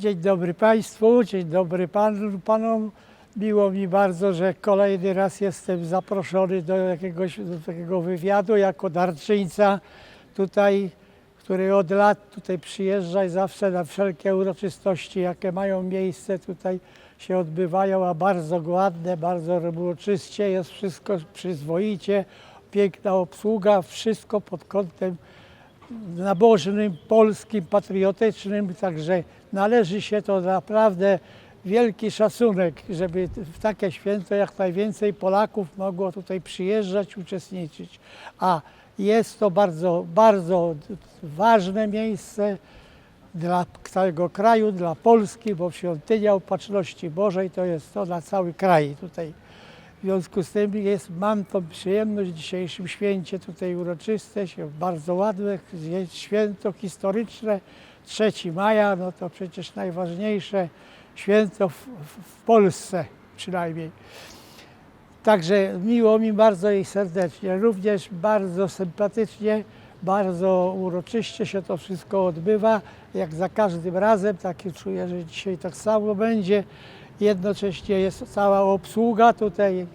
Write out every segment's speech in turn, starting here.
Dzień dobry Państwu, dzień dobry Panu, Panom. Miło mi bardzo, że kolejny raz jestem zaproszony do jakiegoś do takiego wywiadu jako darczyńca tutaj, który od lat tutaj przyjeżdża i zawsze na wszelkie uroczystości, jakie mają miejsce tutaj się odbywają, a bardzo ładne, bardzo uroczyście, jest wszystko przyzwoicie, piękna obsługa, wszystko pod kątem nabożnym, polskim, patriotycznym, także należy się to naprawdę wielki szacunek, żeby w takie święto jak najwięcej Polaków mogło tutaj przyjeżdżać, uczestniczyć. A jest to bardzo, bardzo ważne miejsce dla całego kraju, dla Polski, bo świątynia Opatrzności Bożej to jest to na cały kraj tutaj. W związku z tym jest, mam tą przyjemność w dzisiejszym święcie tutaj uroczyste, się bardzo ładne, jest święto historyczne, 3 maja, no to przecież najważniejsze święto w, w, Polsce przynajmniej. Także miło mi bardzo i serdecznie, również bardzo sympatycznie, bardzo uroczyście się to wszystko odbywa, jak za każdym razem, takie czuję, że dzisiaj tak samo będzie. Jednocześnie jest cała obsługa tutaj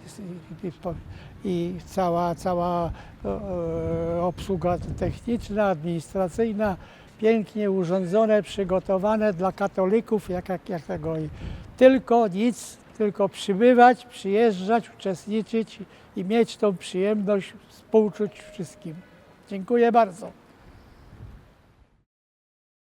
i, cała, cała e, obsługa techniczna, administracyjna, pięknie urządzone, przygotowane dla katolików, jak, jak, jak tego. Tylko nic, tylko przybywać, przyjeżdżać, uczestniczyć i mieć tą przyjemność współczuć wszystkim. Dziękuję bardzo.